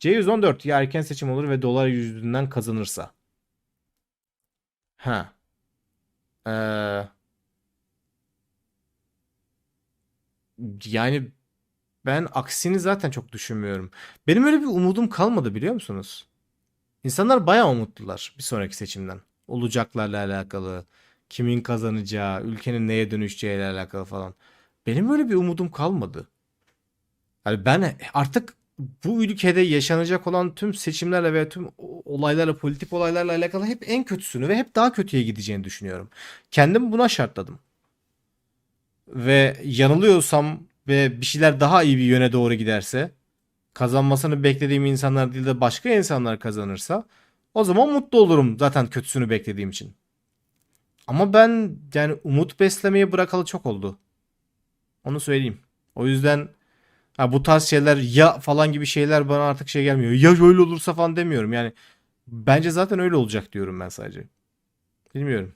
C114 ya erken seçim olur ve dolar yüzünden kazanırsa. Ha. Ee, yani ben aksini zaten çok düşünmüyorum. Benim öyle bir umudum kalmadı biliyor musunuz? İnsanlar bayağı umutlular bir sonraki seçimden. Olacaklarla alakalı, kimin kazanacağı, ülkenin neye dönüşeceğiyle alakalı falan. Benim öyle bir umudum kalmadı. Yani ben artık bu ülkede yaşanacak olan tüm seçimlerle ve tüm olaylarla, politik olaylarla alakalı hep en kötüsünü ve hep daha kötüye gideceğini düşünüyorum. Kendimi buna şartladım. Ve yanılıyorsam ve bir şeyler daha iyi bir yöne doğru giderse, kazanmasını beklediğim insanlar değil de başka insanlar kazanırsa, o zaman mutlu olurum zaten kötüsünü beklediğim için. Ama ben yani umut beslemeyi bırakalı çok oldu. Onu söyleyeyim. O yüzden ha, bu tarz şeyler ya falan gibi şeyler bana artık şey gelmiyor. Ya şöyle olursa falan demiyorum. Yani bence zaten öyle olacak diyorum ben sadece. Bilmiyorum.